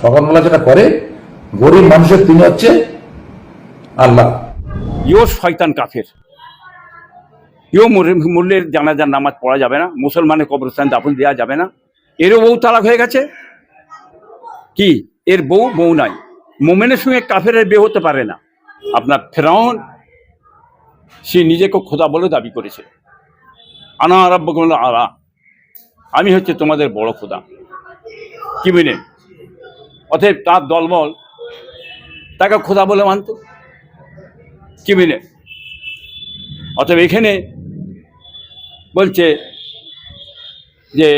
সকালবেলা যেটা করে, গরিব মানুষের তিনি হচ্ছে আল্লাহ। ইও শয়তান কাফের। ইও মূল্যের জানাজার নামাজ পড়া যাবে না, মুসলমানের কবরস্থান দাফন দেওয়া যাবে না। এরও বউ তালাক হয়ে গেছে? কি? এর বউ বউ নাই। মোমেনের সঙ্গে কাফের বিয়ে হতে পারে না। আপনার ফেরাউন, সে নিজেকে খোদা বলে দাবি করেছে। আনা আরব্য আলা আমি হচ্ছে তোমাদের বড় খোদা। কি বুঝলেন অতএব তার দলবল তাকে খোদা বলে মানত। কি মিলে? অতএব এখানে বলছে যে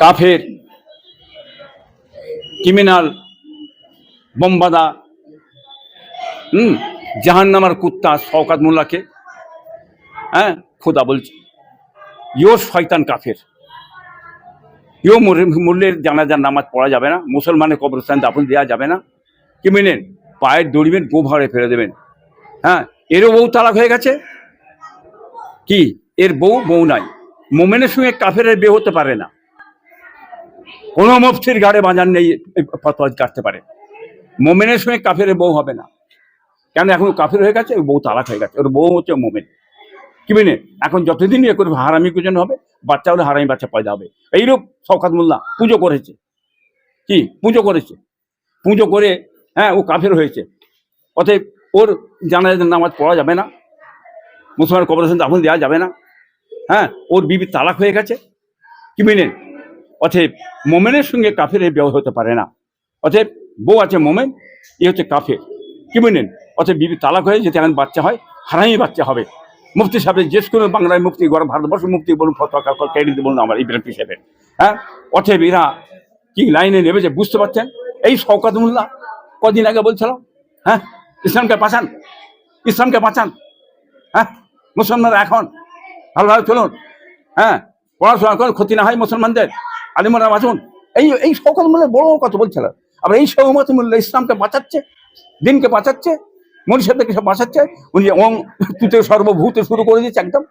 কাফের ক্রিমিনাল বোমবাদা, হুম, জাহান্নামার কুত্তা, শওকাত মোল্লাকে হ্যাঁ খোদা বলছে ইও শয়তান কাফের। মুর- মূল্যের জানাজার নামাজ পড়া যাবে না মুসলমানের কবরস্থান দাফন দেওয়া যাবে না। কি মেনেন? পায়ের দড়িবেন গো ভাড়ে ফেলে দেবেন। হ্যাঁ এরও বউ তালাক হয়ে গেছে? কি? এর বউ বউ নাই। মোমেনের সঙ্গে কাফের বিয়ে হতে পারে না। কোনো মুফতির গাড়ে বাজার নেই ফতোয়া কাটতে পারে। মোমেনের সঙ্গে কাফের বউ হবে না। কেন এখন কাফের হয়ে গেছে? ওর বউ তালাক হয়ে গেছে। ওর বউ হচ্ছে মোমেন। কি মেনে এখন যতদিন ইয়ে করবে হারামি কুজন হবে। বাচ্চা হলে হারামি বাচ্চা পয়দা হবে। এইরূপ শওকাত মোল্লা পুজো করেছে। কি? পুজো করেছে। পুজো করে হ্যাঁ ও কাফের হয়েছে। অতএব ওর জানাজার নামাজ পড়া যাবে না। মুসলমান কবরস্থান দাফন দেওয়া যাবে না। হ্যাঁ ওর বিবি তালাক হয়ে গেছে। কি মেনেন অতএব মোমেনের সঙ্গে কাফের বিয়ে হতে পারে না। অতএব বউ আছে মোমেন, এ হচ্ছে কাফের। কি মেনেন অতএব বিবি তালাক হয়ে যদি এখন বাচ্চা হয়, হারামি বাচ্চা হবে। মুফতি সাহেব, যে কোনো বাংলায় মুক্তি গড় ভারতবর্ষ মুক্তি বলুন, ফতোয়া কেড়ে বলুন, আমার ইব্রাহিম হিসেবে হ্যাঁ? অতএব এরা কি লাইনে নেমেছে বুঝতে পারছেন? এই শওকাত মোল্লা কদিন আগে বলছিল হ্যাঁ? ইসলামকে বাঁচান ইসলামকে বাঁচান হ্যাঁ? মুসলমানরা এখন ভালোভাবে চলুন হ্যাঁ? পড়াশোনা করুন, ক্ষতি না হয় মুসলমানদের, আলিমরা বাঁচুন। এই এই শওকাত মোল্লা বড় কথা বলছিল। আবার এই শওকাত মোল্লা ইসলামকে বাঁচাচ্ছে, দিনকে বাঁচাচ্ছে মনীষাদেরকে সব বাঁচাচ্ছে। উনি ওং তুতে সর্বভূতে শুরু করে দিয়েছে একদম।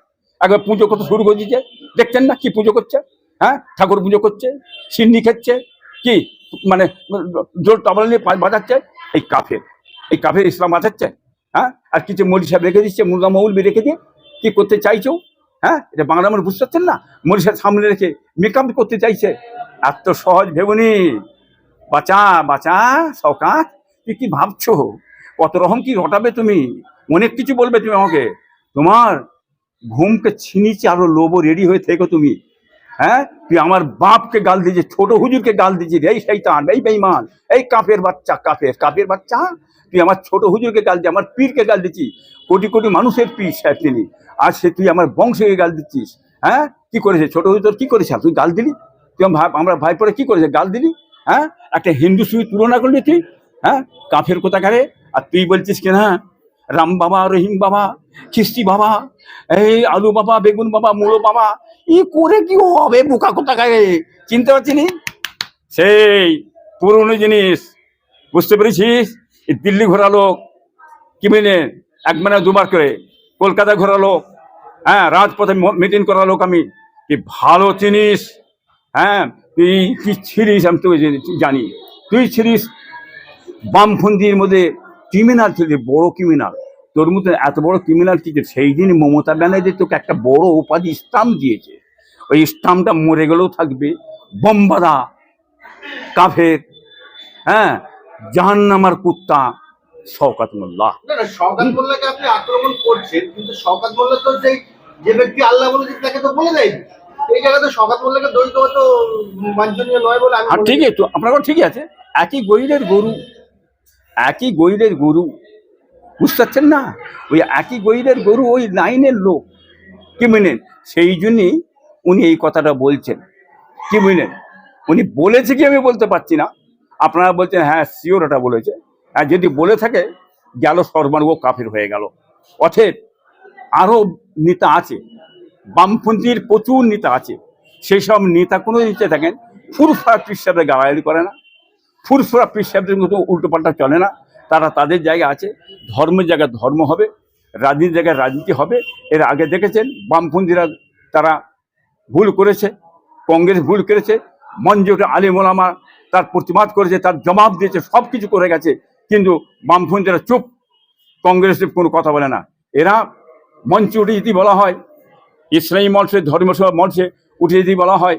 একবার পুজো করতে শুরু করে দিয়েছে। দেখছেন না কি পুজো করছে? হ্যাঁ? ঠাকুর পুজো করছে সিন্নি খাচ্ছে, কি? মানে জোর তবলা নিয়ে বাজাচ্ছে। এই কাফের এই কাফের ইসলাম বাঁচাচ্ছে। হ্যাঁ? আর কিছু সাহেব রেখে দিচ্ছে মুর্গা মৌলবি রেখে দিয়ে। কি করতে চাইছো? হ্যাঁ? এটা বাংলা মানুষ বুঝতে পারছেন না? মৌলি সামনে রেখে মেকআপ করতে চাইছে। এত সহজ ভেবনি বাঁচা বাঁচা সকাত তুই কি ভাবছ? কত রকম কি রটাবে তুমি? অনেক কিছু বলবে তুমি আমাকে। তোমার ঘুমকে ছিনিচে আরও লোবো রেডি হয়ে থেকো তুমি। হ্যাঁ? তুই আমার বাপকে গাল দিয়েছিস, ছোট হুজুরকে গাল দিয়েছিস। এই শৈতান এই বেইমান এই কাফের বাচ্চা, কাফের কাফের বাচ্চা? তুই আমার ছোট হুজুরকে গাল দিয়ে আমার পীরকে গাল দিচ্ছিস কোটি কোটি মানুষের পীর সাহেব তিনি। আর সে তুই আমার বংশকে গাল দিচ্ছিস। হ্যাঁ? কি করেছে? ছোট হুজুর কি করেছে? তুই গাল দিলি? তুই আমরা ভাই পরে কি করেছে? গাল দিলি? হ্যাঁ? একটা হিন্দু সঙ্গে তুলনা করলি তুই? হ্যাঁ? কাফের কোথাকারে? আর তুই বলছিস কি না? রাম বাবা, রহিম বাবা খিস্টি বাবা, এই আলু বাবা, বেগুন বাবা, মুলো বাবা, ই করে কি হবে বোকা কোথাকারে? চিনতে পারছি নি? সেই পুরনো জিনিস, বুঝতে পেরেছিস? দিল্লি ঘোরা লোক, কি মেনে? এক মানে দুবার করে। কলকাতা ঘোরা লোক হ্যাঁ রাজপথে মিটিং করা লোক আমি। কি ভালো চিনিস হ্যাঁ তুই কি ছিলিস আমি তোকে জানি। তুই ছিলিস বামপন্থীর মধ্যে ক্রিমিনাল ছিল বড় ক্রিমিনাল তোর মতো এত বড় ক্রিমিনাল কি সেই দিন মমতা ব্যানার্জি তোকে একটা বড় উপাধি স্টাম্প দিয়েছে। ওই স্টাম্পটা মরে গেলেও থাকবে। বম্বাদা কাফের হ্যাঁ জাহান্নামার কুত্তা শওকাত মোল্লা। শওকাত মোল্লাকে আপনি আক্রমণ করছেন কিন্তু শওকাত মোল্লা তো সেই যে ব্যক্তি আল্লাহ বলেছে তাকে তো বলে দেয়নি। এই জায়গাতে শওকাত মোল্লাকে দোষ দেওয়া তো বাঞ্ছনীয় নয় বলে আমি আর ঠিকই তো আপনার ঠিকই আছে। একই গরিবের গরু একই গরিবের গরু, বুঝতে পারছেন না? ওই একই গরিবের গরু ওই লাইনের লোক, কি মেনেন সেই জন্যই উনি এই কথাটা বলছেন। কি মেনেন উনি বলেছে কি আমি বলতে পারছি না? আপনারা বলছেন হ্যাঁ শিওর ওটা বলেছে। আর যদি বলে থাকে, গেল সর্বানুভ কাফের হয়ে গেল। অথব আরও নেতা আছে, বামপন্থীর প্রচুর নেতা আছে। সেই সব নেতা কোনো নিতে থাকেন ফুরফুরা পৃষ্ঠাবে গালাগালি করে না। ফুরফুরা পৃষ্ঠাবের মতো উল্টোপাল্টা চলে না। তারা তাদের জায়গা আছে। ধর্মের জায়গায় ধর্ম হবে, রাজনীতির জায়গায় রাজনীতি হবে। এর আগে দেখেছেন, বামপন্থীরা তারা ভুল করেছে, কংগ্রেস ভুল করেছে মঞ্জুর আলিম ওলামা তার প্রতিবাদ করেছে, তার জবাব দিয়েছে সব কিছু করে গেছে। কিন্তু বামপন্থীরা চুপ কংগ্রেসের কোনো কথা বলে না। এরা মঞ্চে উঠে যদি বলা হয়, ইসলামী মঞ্চে ধর্মসভা মঞ্চে উঠে যদি বলা হয়,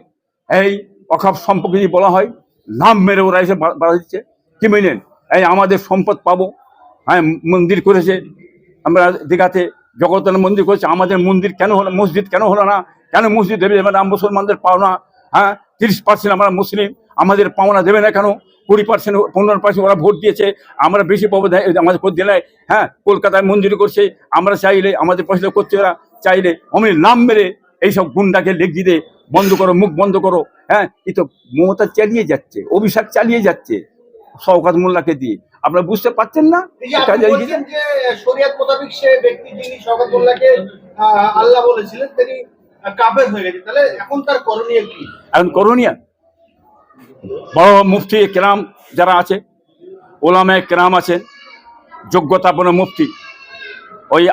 এই অখাপ সম্পর্কে যদি বলা হয় নাম মেরে ওরা এসে বাধা দিচ্ছে। কি বুঝলেন এই আমাদের সম্পদ পাবো। হ্যাঁ মন্দির করেছে। আমরা দীঘাতে জগদ্ধান মন্দির করেছে। আমাদের মন্দির কেন হলো মসজিদ কেন হলো না? কেন মসজিদ দেবে? না মুসলমানদের পাওনা। হ্যাঁ তিরিশ পার্সেন্ট আমরা মুসলিম। আমাদের পাওনা দেবে না কেন? কুড়ি পার্সেন্ট পনেরো পার্সেন্ট ওরা ভোট দিয়েছে। আমরা বেশি পাবো আমাদের ভোট দিলে। হ্যাঁ কলকাতায় মন্দির করছে। আমরা চাইলে আমাদের পয়সা করছে ওরা চাইলে অমনি নাম মেরে এইসব গুন্ডাকে লেগিয়ে দে বন্ধ করো মুখ বন্ধ করো হ্যাঁ? এই তো মমতা চালিয়ে যাচ্ছে অভিশাপ চালিয়ে যাচ্ছে শওকাত মোল্লাকে দিয়ে। আপনারা বুঝতে পারছেন না? শরিয়াত মোতাবেক সে ব্যক্তি যিনি শওকত মোল্লাকে আল্লাহ বলেছিলেন তিনি কাফের হয়ে গেছে তাহলে এখন তার করণীয় কি? এখন করণীয়? বড় মুফতি কেরাম যারা আছে ওলামে কেরাম আছে যোগ্যতাপূর্ণ মুফতি ওই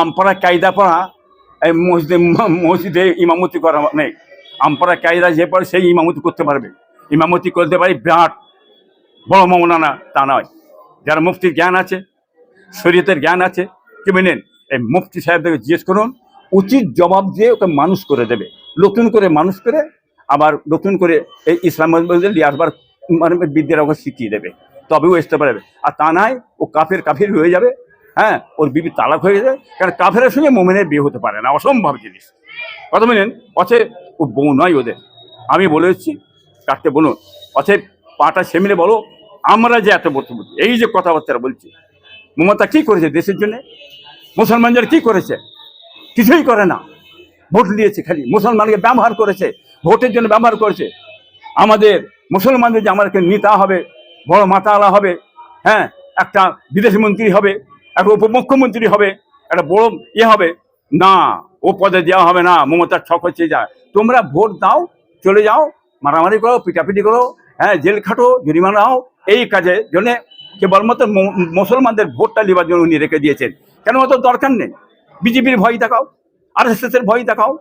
আমপাড়া কায়দা পড়া এই মসজিদে মসজিদে ইমামতি করা নেই। আমপাড়া কায়দা যে পড়ে সেই ইমামতি করতে পারবে। ইমামতি করতে পারি বিরাট বড় মৌলানা তা নয়। যারা মুফতির জ্ঞান আছে, শরীয়তের জ্ঞান আছে, কি বলেন? এই মুফতি সাহেবদেরকে জিজ্ঞেস করুন, উচিত জবাব দিয়ে ওকে মানুষ করে দেবে। নতুন করে মানুষ করে আবার নতুন করে এই ইসলাম নিয়ে আসবার মানে বিদ্যার ওকে শিখিয়ে দেবে। তবেও আসতে পারবে। আর তা নাই ও কাফের কাফের হয়ে যাবে হ্যাঁ? ওর বিবি তালাক হয়ে যাবে। কারণ কাফের সঙ্গে মোমেনের বিয়ে হতে পারে না, অসম্ভব জিনিস। কথা বলেন? অতএব ও বউ নয় ওদের। আমি বলে এসেছি কাটতে বলুন। অতএব পাটা সেমিলে বলো, আমরা যে এত বলছি এই যে কথাবার্তা বলছি, মমতা কি করেছে দেশের জন্য? মুসলমানদের কি করেছে? কিছুই করে না। ভোট দিয়েছে খালি। মুসলমানকে ব্যবহার করেছে, ভোটের জন্য ব্যবহার করেছে। আমাদের মুসলমানদের যে আমাদেরকে নেতা হবে, বড় মাতালা হবে হ্যাঁ একটা বিদেশ মন্ত্রী হবে, একটা উপমুখ্যমন্ত্রী হবে, একটা বড় ইয়ে হবে, না। ও পদে দেওয়া হবে না, মমতার ছক হচ্ছে যা। তোমরা ভোট দাও, চলে যাও, মারামারি করো, পিটাপিটি করো হ্যাঁ জেল খাটো, জরিমানা হও এই কাজে জন্যে কেবলমাত্র মুসলমানদের ভোটটা নেবার জন্য উনি রেখে দিয়েছেন। কেন অত দরকার নেই? বিজেপির ভয় দেখাও আর এস এর ভয় দেখাও,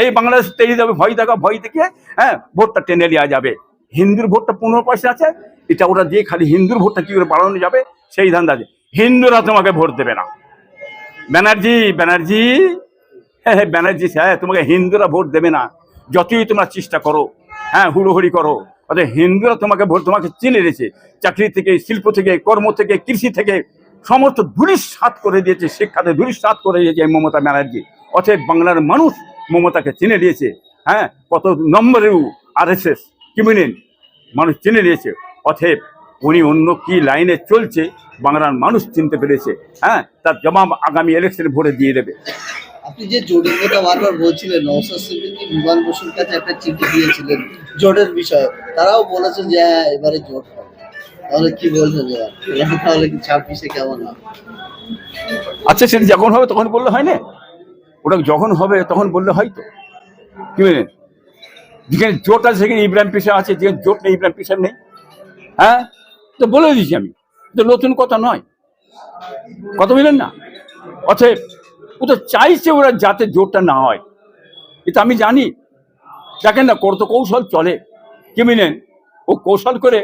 এই বাংলাদেশ তেড়ে যাবে, ভয় দেখাও, ভয় থেকে হ্যাঁ ভোটটা টেনে নেওয়া যাবে। হিন্দুর ভোটটা পনেরো পয়সা আছে, এটা ওরা দিয়ে খালি হিন্দুর ভোটটা কী করে বাড়ানো যাবে, সেই ধান্দা আছে। হিন্দুরা তোমাকে ভোট দেবে না। ব্যানার্জি ব্যানার্জি হ্যাঁ হ্যাঁ ব্যানার্জি হ্যাঁ তোমাকে হিন্দুরা ভোট দেবে না। যতই তোমরা চেষ্টা করো হ্যাঁ হুড়োহুড়ি করো অর্থাৎ হিন্দুরা তোমাকে ভোট, তোমাকে চিনে রেখেছে চাকরি থেকে, শিল্প থেকে, কর্ম থেকে, কৃষি থেকে, সমস্ত ধুলিস্বাত করে দিয়েছে, শিক্ষাতে ধুলিস্বাত করে দিয়েছে মমতা ব্যানার্জি। অতএব বাংলার মানুষ মমতাকে চিনে দিয়েছে হ্যাঁ কত নম্বরেও আর এস এস কি মিনেন মানুষ চিনে নিয়েছে। অতএব উনি অন্য কি লাইনে চলছে, বাংলার মানুষ চিনতে পেরেছে হ্যাঁ তার জবাব আগামী ইলেকশনে ভোটে দিয়ে দেবে। আপনি যে জোটের কথা বারবার বলছিলেন নওসাদ সিদ্দিকী, বিমান বসুর কাছে একটা চিঠি দিয়েছিলেন জোটের বিষয়ে। তারাও বলেছেন যে হ্যাঁ এবারে জোট হবে। তাহলে কি বলছেন এবার তাহলে কি ছাব্বিশে কেমন হবে? আচ্ছা সেটা যখন হবে, তখন বললে হয় না? ওটা যখন হবে, তখন বললে হয় তো? কি বলেন? যেখানে জোট আছে, সেখানে ইব্রাহিম পিসা আছে, যেখানে জোট নেই, ইব্রাহিম পিসা নেই। হ্যাঁ? তো বলে দিয়েছি আমি। তো নতুন কথা নয়। কথা বললেন না? অতএব ও তো চাইছে ওরা যাতে জোরটা না হয়। এটা আমি জানি। দেখেন না কত কৌশল চলে। কি মিলেন ও কৌশল করে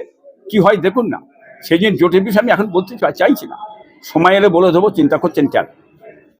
কি হয় দেখুন না। সেই জন্য জোটের বিষয়ে আমি এখন বলতে চাইছি না। সময় এলে বলে দেবো, চিন্তা করছেন কেন?